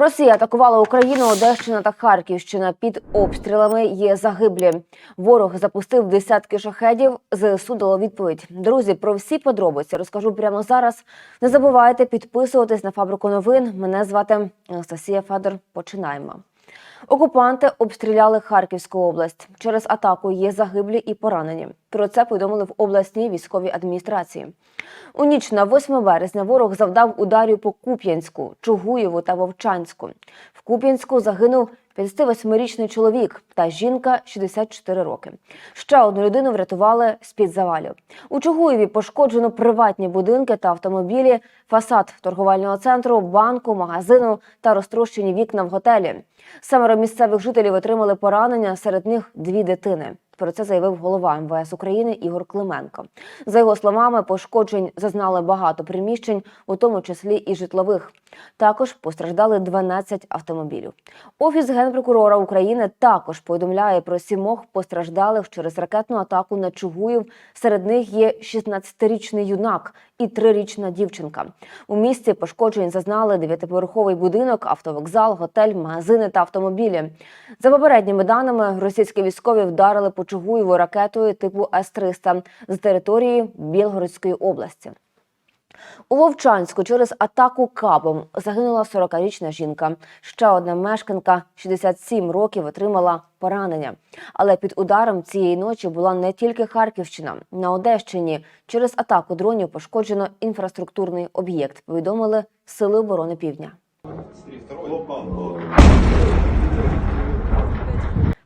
Росія атакувала Україну, Одещина та Харківщина. Під обстрілами є загиблі. Ворог запустив десятки шахедів. ЗСУ дало відповідь. Друзі, про всі подробиці розкажу прямо зараз. Не забувайте підписуватись на фабрику новин. Мене звати Анастасія Федор. Починаємо. Окупанти обстріляли Харківську область. Через атаку є загиблі і поранені. Про це повідомили в обласній військовій адміністрації. У ніч на 8 березня ворог завдав ударів по Куп'янську, Чугуєву та Вовчанську. В Куп'янську загинув 58-річний чоловік та жінка 64 роки. Ще одну людину врятували з-під завалів. У Чугуєві пошкоджено приватні будинки та автомобілі, фасад торговельного центру, банку, магазину та розтрощені вікна в готелі. Семеро місцевих жителів отримали поранення, серед них дві дитини. Про це заявив голова МВС України Ігор Клименко. За його словами, пошкоджень зазнали багато приміщень, у тому числі і житлових. Також постраждали 12 автомобілів. Офіс генпрокурора України також повідомляє про сімох постраждалих через ракетну атаку на Чугуїв. Серед них є 16-річний юнак і 3-річна дівчинка. У місті пошкоджень зазнали дев'ятиповерховий будинок, автовокзал, готель, магазини та автомобілі. За попередніми даними, російські військові вдарили по Чугуєву ракетою типу С-300 з території Білгородської області. У Вовчанську через атаку кабом загинула 40-річна жінка. Ще одна мешканка 67 років отримала поранення. Але під ударом цієї ночі була не тільки Харківщина. На Одещині через атаку дронів пошкоджено інфраструктурний об'єкт. Повідомили Сили оборони Півдня.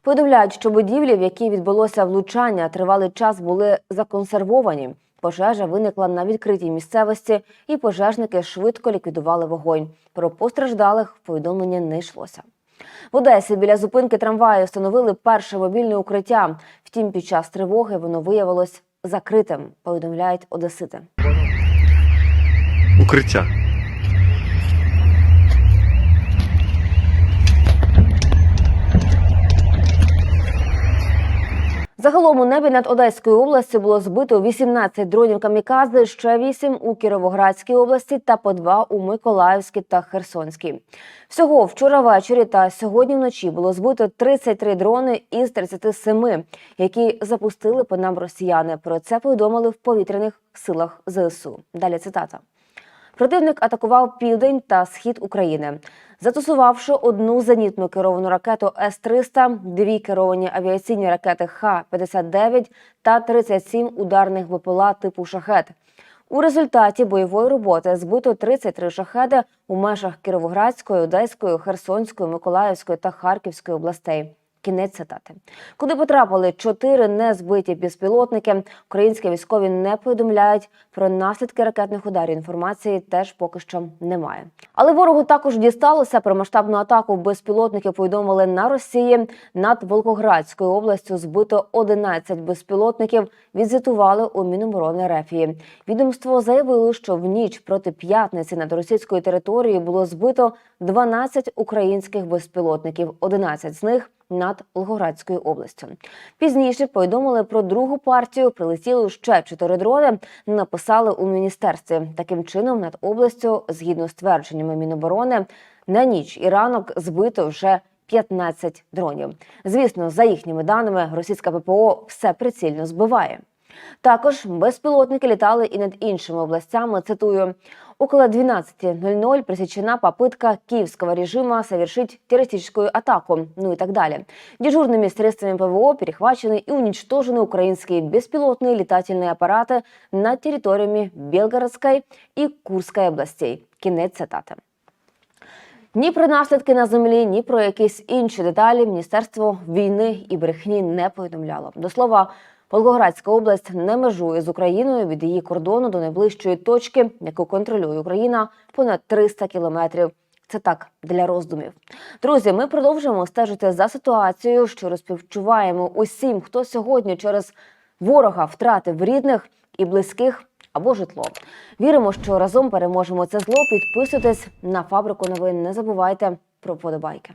Повідомляють, що будівлі, в які відбулося влучання, тривалий час були законсервовані. Пожежа виникла на відкритій місцевості, і пожежники швидко ліквідували вогонь. Про постраждалих повідомлення не йшлося. В Одесі біля зупинки трамваю встановили перше мобільне укриття. Втім, під час тривоги воно виявилось закритим. Повідомляють одесити. Укриття. Загалом у небі над Одеською областю було збито 18 дронів камікадзе, ще 8 у Кіровоградській області та по 2 у Миколаївській та Херсонській. Всього вчора ввечері та сьогодні вночі було збито 33 дрони із 37, які запустили по нам росіяни. Про це повідомили в повітряних силах ЗСУ. Далі цитата. Противник атакував південь та схід України, застосувавши одну зенітну керовану ракету С-300, дві керовані авіаційні ракети Х-59 та 37 ударних БПЛА типу «Шахет». У результаті бойової роботи збито 33 шахеди у межах Кіровоградської, Одеської, Херсонської, Миколаївської та Харківської областей. Кінець цитати. Куди потрапили чотири незбиті безпілотники, українські військові не повідомляють про наслідки ракетних ударів. Інформації теж поки що немає. Але ворогу також дісталося про масштабну атаку безпілотників. Повідомили на Росії над Волгоградською областю збито 11 безпілотників. Відзвітували у Міноборони Рефії. Відомство заявило, що в ніч проти п'ятниці над російською територією було збито 12 українських безпілотників. 11 з них над Волгоградською областю. Пізніше повідомили про другу партію. Прилетіли ще чотири дрони. Написали у міністерстві. Таким чином, над областю, згідно з твердженнями Міноборони, на ніч і ранок збито вже 15 дронів. Звісно, за їхніми даними, російська ППО все прицільно збиває. Також безпілотники літали і над іншими областями. Цитую. Около 12.00 пресечена попытка киевского режима совершить террористическую атаку, ну и так далее. Дежурными средствами ПВО перехвачены и уничтожены украинские беспилотные летательные аппараты над территориями Белгородской и Курской областей. Кінець цитати. Ні про наслідки на землі, ні про якісь інші деталі Міністерство війни і брехні не повідомляло. До слова, Волгоградська область не межує з Україною від її кордону до найближчої точки, яку контролює Україна, понад 300 кілометрів. Це так для роздумів. Друзі, ми продовжуємо стежити за ситуацією, що розпівчуваємо усім, хто сьогодні через ворога втратив рідних і близьких або житло. Віримо, що разом переможемо це зло. Підписуйтесь на фабрику новин. Не забувайте про подобайки.